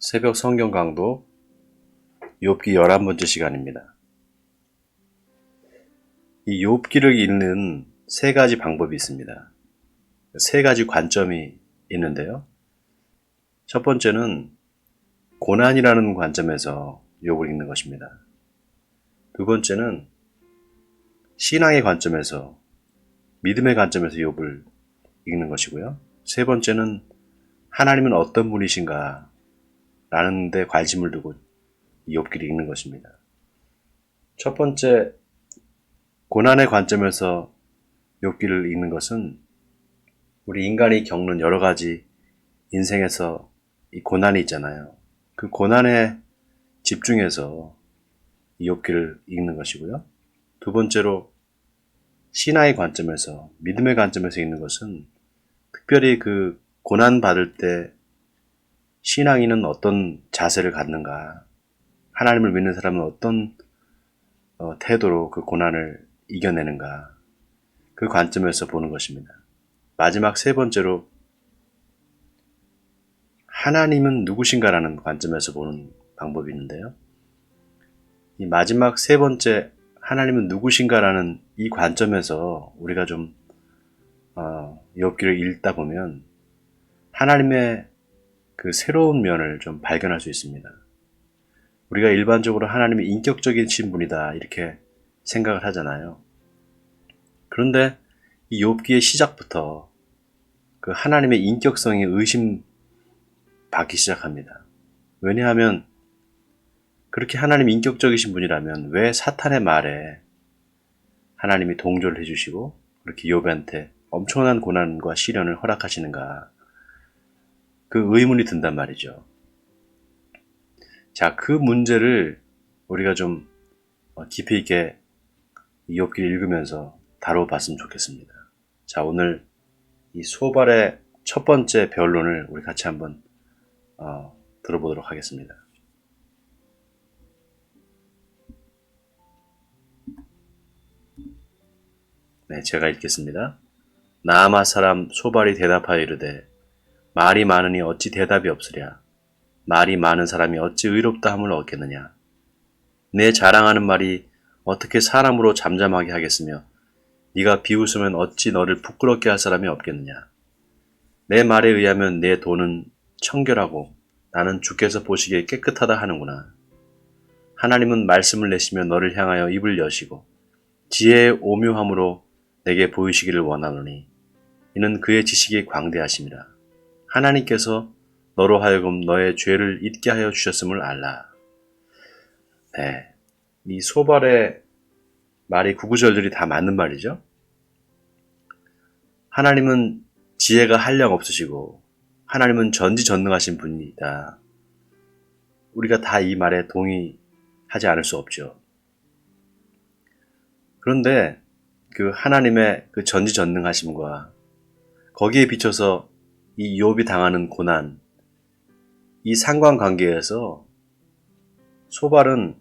새벽 성경 강도 욥기 11번째 시간입니다. 이 욥기를 읽는 세 가지 방법이 있습니다. 세 가지 관점이 있는데요. 첫 번째는 고난이라는 관점에서 욥을 읽는 것입니다. 두 번째는 신앙의 관점에서 믿음의 관점에서 욥을 읽는 것이고요. 세 번째는 하나님은 어떤 분이신가 라는 데 관심을 두고 이 욥기를 읽는 것입니다. 첫 번째 고난의 관점에서 욥기를 읽는 것은 우리 인간이 겪는 여러 가지 인생에서 이 고난이 있잖아요. 그 고난에 집중해서 이 욥기를 읽는 것이고요. 두 번째로 신화의 관점에서 믿음의 관점에서 읽는 것은 특별히 그 고난 받을 때 신앙인은 어떤 자세를 갖는가, 하나님을 믿는 사람은 어떤 어, 태도로 그 고난을 이겨내는가, 그 관점에서 보는 것입니다. 마지막 세 번째로 하나님은 누구신가라는 관점에서 보는 방법이 있는데요. 이 마지막 세 번째 하나님은 누구신가라는 이 관점에서 우리가 좀 어, 욥기를 읽다 보면 하나님의 그 새로운 면을 좀 발견할 수 있습니다. 우리가 일반적으로 하나님이 인격적이신 분이다 이렇게 생각을 하잖아요. 그런데 이 욥기의 시작부터 그 하나님의 인격성이 의심 받기 시작합니다. 왜냐하면 그렇게 하나님 인격적이신 분이라면 왜 사탄의 말에 하나님이 동조를 해주시고 그렇게 욥한테 엄청난 고난과 시련을 허락하시는가 그 의문이 든단 말이죠. 자, 그 문제를 우리가 좀 깊이 있게 이 욥기를 읽으면서 다뤄봤으면 좋겠습니다. 자, 오늘 이 소발의 첫 번째 변론을 우리 같이 한번 어, 들어보도록 하겠습니다. 네, 제가 읽겠습니다. 나아마 사람 소발이 대답하여 이르되 말이 많으니 어찌 대답이 없으랴. 말이 많은 사람이 어찌 의롭다 함을 얻겠느냐. 내 자랑하는 말이 어떻게 사람으로 잠잠하게 하겠으며 네가 비웃으면 어찌 너를 부끄럽게 할 사람이 없겠느냐. 내 말에 의하면 내 돈은 청결하고 나는 주께서 보시기에 깨끗하다 하는구나. 하나님은 말씀을 내시며 너를 향하여 입을 여시고 지혜의 오묘함으로 내게 보이시기를 원하노니 이는 그의 지식이 광대하심이라. 하나님께서 너로 하여금 너의 죄를 잊게 하여 주셨음을 알라. 네. 이 소발의 말이 구구절절이 다 맞는 말이죠. 하나님은 지혜가 한량 없으시고 하나님은 전지전능하신 분이다. 우리가 다 이 말에 동의하지 않을 수 없죠. 그런데 그 하나님의 그 전지전능하심과 거기에 비춰서 이 욥이 당하는 고난, 이 상관관계에서 소발은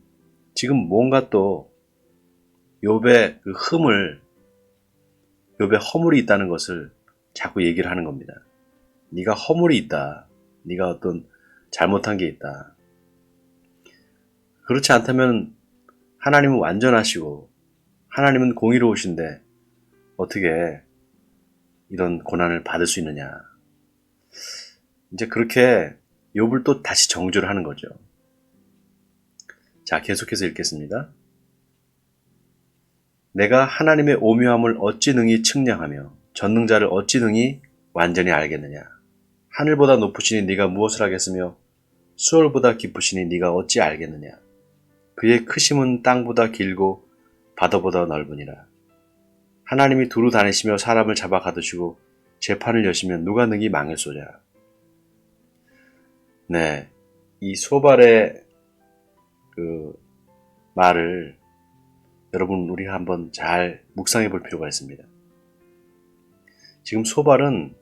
지금 뭔가 또 욥의 그 흠을 욥의 허물이 있다는 것을 자꾸 얘기를 하는 겁니다. 네가 허물이 있다. 네가 어떤 잘못한 게 있다. 그렇지 않다면 하나님은 완전하시고 하나님은 공의로우신데 어떻게 이런 고난을 받을 수 있느냐. 이제 그렇게 욥을 또 다시 정죄를 하는 거죠. 자, 계속해서 읽겠습니다. 내가 하나님의 오묘함을 어찌 능히 측량하며 전능자를 어찌 능히 완전히 알겠느냐. 하늘보다 높으시니 네가 무엇을 하겠으며 수월보다 깊으시니 네가 어찌 알겠느냐. 그의 크심은 땅보다 길고 바다보다 넓으니라. 하나님이 두루 다니시며 사람을 잡아 가두시고 재판을 여시면 누가 능히 망할소랴. 네, 이 소발의 그 말을 여러분 우리가 한번 잘 묵상해 볼 필요가 있습니다. 지금 소발은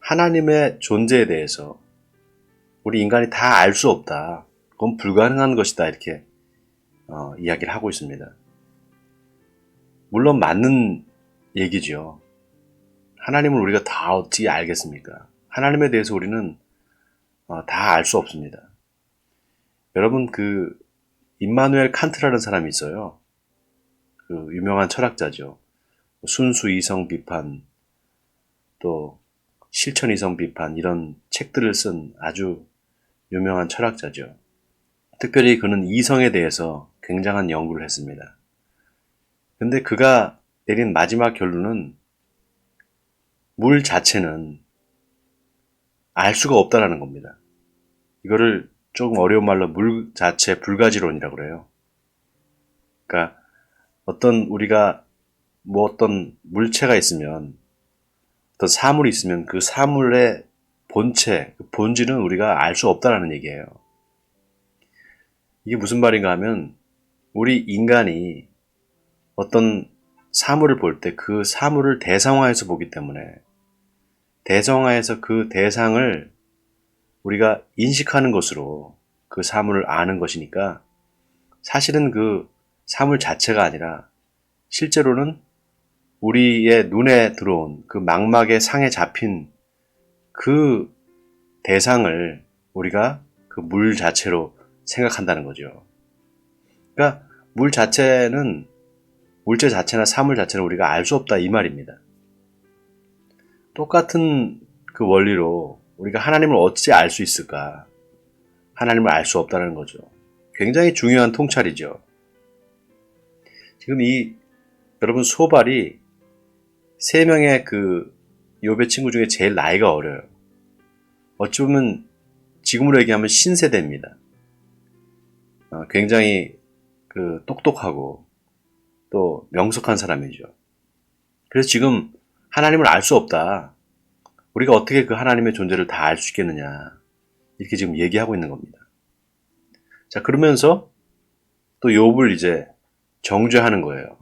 하나님의 존재에 대해서 우리 인간이 다 알 수 없다. 그건 불가능한 것이다. 이렇게 어, 이야기를 하고 있습니다. 물론 맞는 얘기죠. 하나님을 우리가 다 어떻게 알겠습니까? 하나님에 대해서 우리는 어, 다알 수 없습니다. 여러분 그 임마누엘 칸트라는 사람이 있어요. 그 유명한 철학자죠. 순수 이성 비판 또 실천 이성 비판 이런 책들을 쓴 아주 유명한 철학자죠. 특별히 그는 이성에 대해서 굉장한 연구를 했습니다. 근데 그가 내린 마지막 결론은 물 자체는 알 수가 없다라는 겁니다. 이거를 조금 어려운 말로 물 자체 불가지론이라고 그래요. 그러니까 어떤 우리가 뭐 어떤 물체가 있으면 어떤 사물이 있으면 그 사물의 본체, 그 본질은 우리가 알 수 없다라는 얘기예요. 이게 무슨 말인가 하면 우리 인간이 어떤 사물을 볼 때 그 사물을 대상화해서 보기 때문에 대상화해서 그 대상을 우리가 인식하는 것으로 그 사물을 아는 것이니까 사실은 그 사물 자체가 아니라 실제로는 우리의 눈에 들어온 그 망막의 상에 잡힌 그 대상을 우리가 그 물 자체로 생각한다는 거죠. 그러니까 물 자체는 물체 자체나 사물 자체는 우리가 알 수 없다 이 말입니다. 똑같은 그 원리로 우리가 하나님을 어찌 알 수 있을까? 하나님을 알 수 없다는 거죠. 굉장히 중요한 통찰이죠. 지금 이 여러분 소발이 세 명의 그 요배 친구 중에 제일 나이가 어려요. 어찌 보면 지금으로 얘기하면 신세대입니다. 어, 굉장히 그 똑똑하고 또 명석한 사람이죠. 그래서 지금 하나님을 알 수 없다. 우리가 어떻게 그 하나님의 존재를 다 알 수 있겠느냐. 이렇게 지금 얘기하고 있는 겁니다. 자, 그러면서 또 욥을 이제 정죄하는 거예요.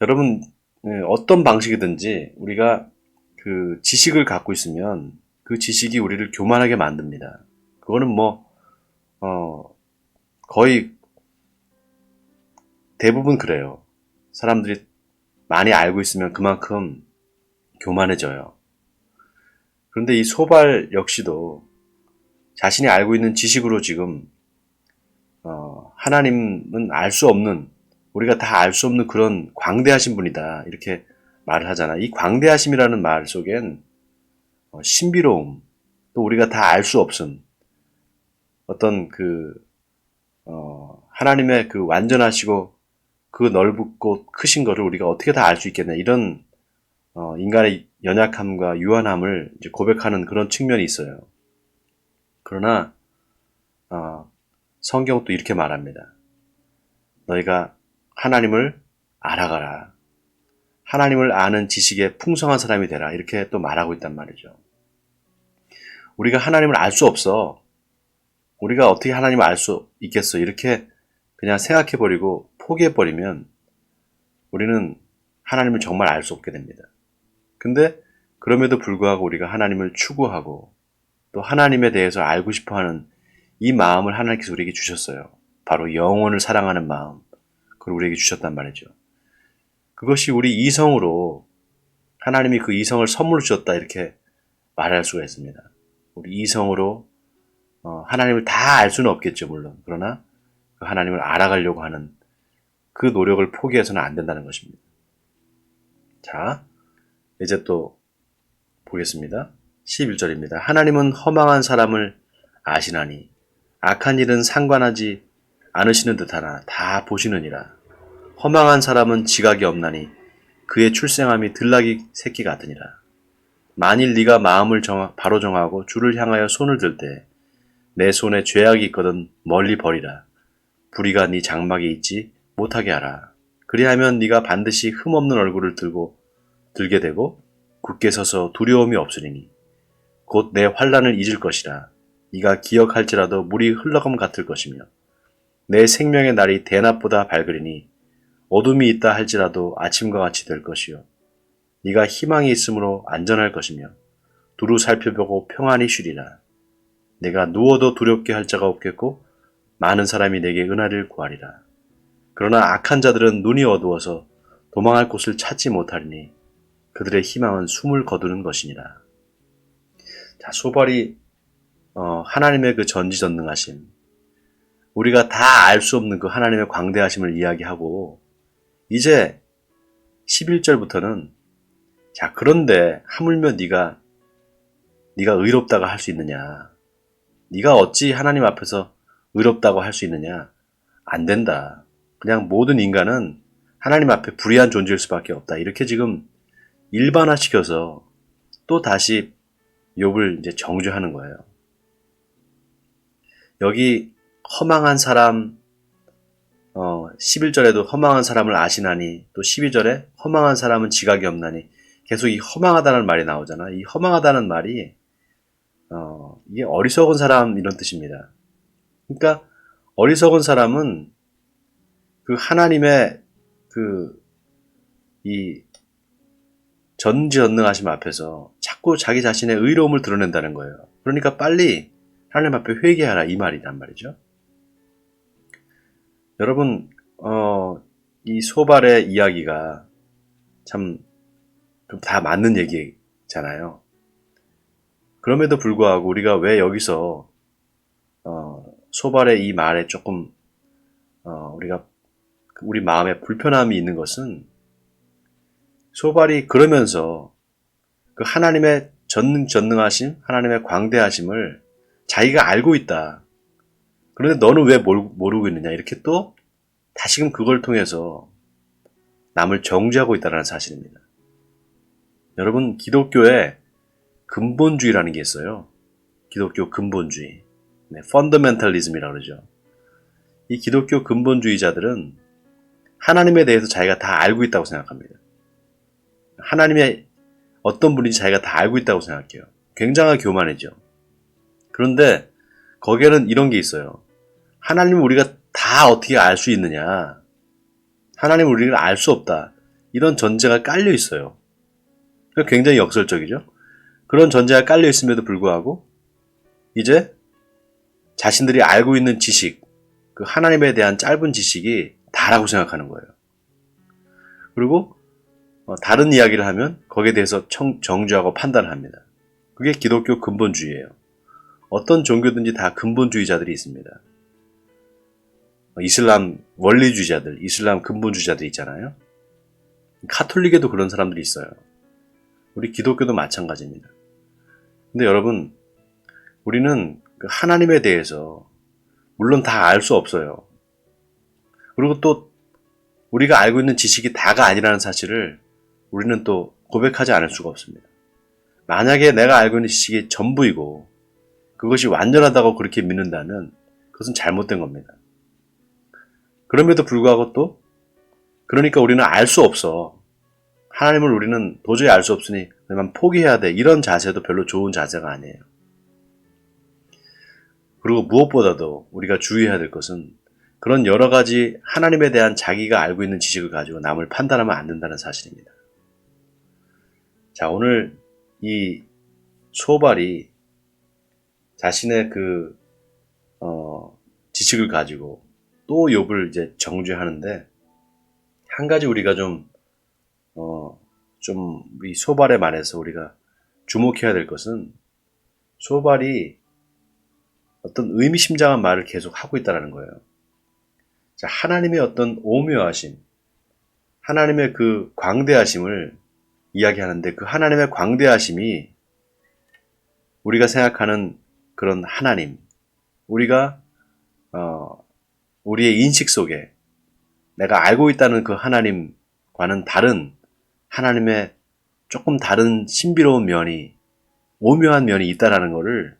여러분, 예, 어떤 방식이든지 우리가 그 지식을 갖고 있으면 그 지식이 우리를 교만하게 만듭니다. 그거는 뭐, 어, 거의 대부분 그래요. 사람들이 많이 알고 있으면 그만큼 교만해져요. 그런데 이 소발 역시도 자신이 알고 있는 지식으로 지금 어, 하나님은 알 수 없는 우리가 다 알 수 없는 그런 광대하신 분이다 이렇게 말을 하잖아. 이 광대하심이라는 말 속엔 어, 신비로움 또 우리가 다 알 수 없음 어떤 그 어, 하나님의 그 완전하시고 그 넓고 크신 거를 우리가 어떻게 다 알 수 있겠냐 이런 어, 인간의 연약함과 유한함을 고백하는 그런 측면이 있어요. 그러나 어, 성경은 또 이렇게 말합니다. 너희가 하나님을 알아가라. 하나님을 아는 지식에 풍성한 사람이 되라. 이렇게 또 말하고 있단 말이죠. 우리가 하나님을 알 수 없어. 우리가 어떻게 하나님을 알 수 있겠어. 이렇게 그냥 생각해버리고 포기해버리면 우리는 하나님을 정말 알 수 없게 됩니다. 근데 그럼에도 불구하고 우리가 하나님을 추구하고 또 하나님에 대해서 알고 싶어 하는 이 마음을 하나님께서 우리에게 주셨어요. 바로 영혼을 사랑하는 마음. 그걸 우리에게 주셨단 말이죠. 그것이 우리 이성으로 하나님이 그 이성을 선물로 주셨다 이렇게 말할 수가 있습니다. 우리 이성으로 어, 하나님을 다 알 수는 없겠죠, 물론. 그러나 그 하나님을 알아가려고 하는 그 노력을 포기해서는 안 된다는 것입니다. 자, 이제 또 보겠습니다. 11절입니다. 하나님은 허망한 사람을 아시나니 악한 일은 상관하지 않으시는 듯하나 다 보시느니라. 허망한 사람은 지각이 없나니 그의 출생함이 들나기 새끼 같으니라. 만일 네가 마음을 정, 바로 정하고 주를 향하여 손을 들 때 내 손에 죄악이 있거든 멀리 버리라. 불의가 네 장막에 있지 못하게 하라. 그리하면 네가 반드시 흠없는 얼굴을 들고 들게 되고 굳게 서서 두려움이 없으리니 곧 내 환란을 잊을 것이라. 네가 기억할지라도 물이 흘러감 같을 것이며 내 생명의 날이 대낮보다 밝으리니 어둠이 있다 할지라도 아침과 같이 될 것이요 네가 희망이 있으므로 안전할 것이며 두루 살펴보고 평안히 쉬리라 내가 누워도 두렵게 할 자가 없겠고 많은 사람이 내게 은혜를 구하리라 그러나 악한 자들은 눈이 어두워서 도망할 곳을 찾지 못하리니 그들의 희망은 숨을 거두는 것이니라 자 소발이 어, 하나님의 그 전지전능하심 우리가 다 알 수 없는 그 하나님의 광대하심을 이야기하고 이제 11절부터는 자 그런데 하물며 네가 네가 의롭다고 할수 있느냐? 네가 어찌 하나님 앞에서 의롭다고 할 수 있느냐? 안 된다. 그냥 모든 인간은 하나님 앞에 불의한 존재일 수밖에 없다. 이렇게 지금 일반화시켜서 또 다시 욥을 이제 정죄하는 거예요. 여기 허망한 사람 어 11절에도 허망한 사람을 아시나니 또 12절에 허망한 사람은 지각이 없나니 계속 이 허망하다는 말이 나오잖아. 이 허망하다는 말이 어 이게 어리석은 사람 이런 뜻입니다. 그러니까 어리석은 사람은 그 하나님의 그 이 전지전능하심 앞에서 자꾸 자기 자신의 의로움을 드러낸다는 거예요. 그러니까 빨리 하나님 앞에 회개하라 이 말이란 말이죠. 여러분 어, 이 소발의 이야기가 참 좀 다 맞는 얘기잖아요. 그럼에도 불구하고 우리가 왜 여기서 어, 소발의 이 말에 조금 어, 우리가 우리 마음에 불편함이 있는 것은 소발이 그러면서 그 하나님의 전능 전능하심, 하나님의 광대하심을 자기가 알고 있다. 그런데 너는 왜 모르고 있느냐? 이렇게 또 다시금 그걸 통해서 남을 정죄하고 있다는 사실입니다. 여러분, 기독교에 근본주의라는 게 있어요. 기독교 근본주의. 네, 펀더멘탈리즘이라고 그러죠. 이 기독교 근본주의자들은 하나님에 대해서 자기가 다 알고 있다고 생각합니다. 하나님의 어떤 분인지 자기가 다 알고 있다고 생각해요. 굉장히 교만해죠. 그런데 거기에는 이런 게 있어요. 하나님을 우리가 다 어떻게 알 수 있느냐? 하나님을 우리가 알 수 없다. 이런 전제가 깔려 있어요. 굉장히 역설적이죠. 그런 전제가 깔려 있음에도 불구하고 이제 자신들이 알고 있는 지식, 그 하나님에 대한 짧은 지식이 다라고 생각하는 거예요. 그리고 어, 다른 이야기를 하면 거기에 대해서 청, 정죄하고 판단을 합니다. 그게 기독교 근본주의예요. 어떤 종교든지 다 근본주의자들이 있습니다. 이슬람 원리주의자들, 이슬람 근본주의자들 있잖아요. 카톨릭에도 그런 사람들이 있어요. 우리 기독교도 마찬가지입니다. 근데 여러분, 우리는 그 하나님에 대해서 물론 다 알 수 없어요. 그리고 또 우리가 알고 있는 지식이 다가 아니라는 사실을 우리는 또 고백하지 않을 수가 없습니다. 만약에 내가 알고 있는 지식이 전부이고 그것이 완전하다고 그렇게 믿는다면 그것은 잘못된 겁니다. 그럼에도 불구하고 또 그러니까 우리는 알 수 없어. 하나님을 우리는 도저히 알 수 없으니 그만 포기해야 돼. 이런 자세도 별로 좋은 자세가 아니에요. 그리고 무엇보다도 우리가 주의해야 될 것은 그런 여러 가지 하나님에 대한 자기가 알고 있는 지식을 가지고 남을 판단하면 안 된다는 사실입니다. 자, 오늘 이 소발이 자신의 그, 어, 지식을 가지고 또 욥을 이제 정죄하는데 한 가지 우리가 좀, 어, 좀 이 소발의 말에서 우리가 주목해야 될 것은 소발이 어떤 의미심장한 말을 계속 하고 있다는 거예요. 자, 하나님의 어떤 오묘하심, 하나님의 그 광대하심을 이야기하는데 그 하나님의 광대하심이 우리가 생각하는 그런 하나님, 우리가 어, 우리의 인식 속에 내가 알고 있다는 그 하나님과는 다른 하나님의 조금 다른 신비로운 면이 오묘한 면이 있다라는 것을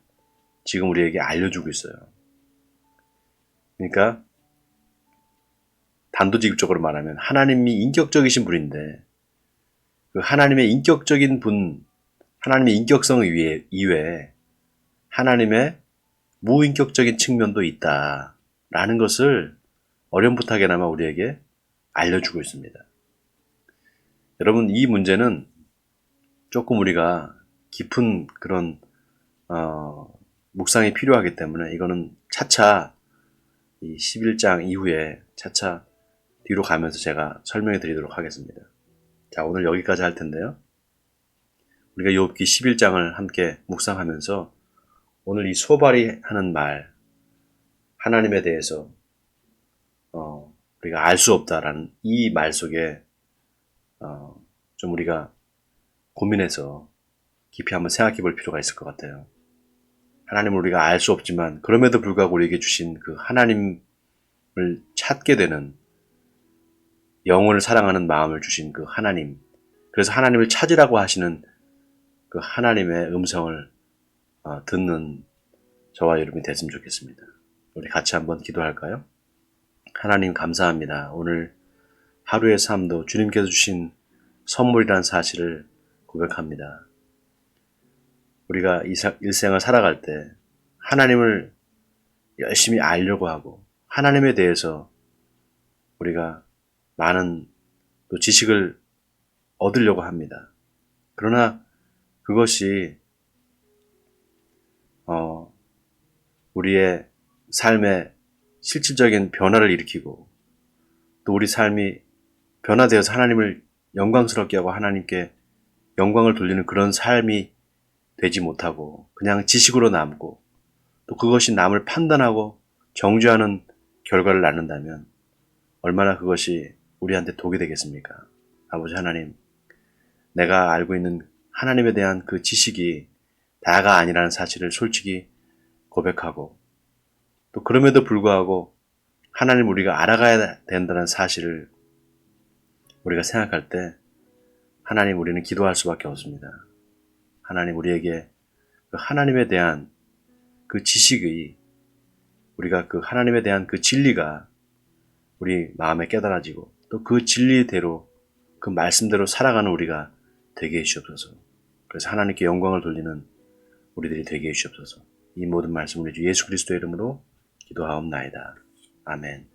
지금 우리에게 알려주고 있어요. 그러니까 단도직입적으로 말하면 하나님이 인격적이신 분인데 그 하나님의 인격적인 분, 하나님의 인격성 이외에, 이외에 하나님의 무인격적인 측면도 있다라는 것을 어렴풋하게나마 우리에게 알려주고 있습니다. 여러분 이 문제는 조금 우리가 깊은 그런 어, 묵상이 필요하기 때문에 이거는 차차 이 11장 이후에 차차 뒤로 가면서 제가 설명해 드리도록 하겠습니다. 자, 오늘 여기까지 할 텐데요. 우리가 욥기 11장을 함께 묵상하면서 오늘 이 소발이 하는 말 하나님에 대해서 어, 우리가 알 수 없다라는 이 말 속에 어, 좀 우리가 고민해서 깊이 한번 생각해 볼 필요가 있을 것 같아요. 하나님을 우리가 알 수 없지만 그럼에도 불구하고 우리에게 주신 그 하나님을 찾게 되는 영혼을 사랑하는 마음을 주신 그 하나님. 그래서 하나님을 찾으라고 하시는 그 하나님의 음성을 어, 듣는 저와 여러분이 됐으면 좋겠습니다. 우리 같이 한번 기도할까요? 하나님 감사합니다. 오늘 하루의 삶도 주님께서 주신 선물이라는 사실을 고백합니다. 우리가 일생을 살아갈 때 하나님을 열심히 알려고 하고 하나님에 대해서 우리가 많은 또 지식을 얻으려고 합니다. 그러나 그것이 어, 우리의 삶에 실질적인 변화를 일으키고 또 우리 삶이 변화되어서 하나님을 영광스럽게 하고 하나님께 영광을 돌리는 그런 삶이 되지 못하고 그냥 지식으로 남고 또 그것이 남을 판단하고 정죄하는 결과를 낳는다면 얼마나 그것이 우리한테 독이 되겠습니까? 아버지 하나님, 내가 알고 있는 하나님에 대한 그 지식이 다가 아니라는 사실을 솔직히 고백하고 또 그럼에도 불구하고 하나님 우리가 알아가야 된다는 사실을 우리가 생각할 때 하나님 우리는 기도할 수밖에 없습니다. 하나님 우리에게 그 하나님에 대한 그 지식이 우리가 그 하나님에 대한 그 진리가 우리 마음에 깨달아지고 또 그 진리대로 그 말씀대로 살아가는 우리가 되게 해주옵소서. 그래서 하나님께 영광을 돌리는 우리들이 되게 해주옵소서. 이 모든 말씀 우리 주 예수 그리스도의 이름으로 기도하옵나이다. 아멘.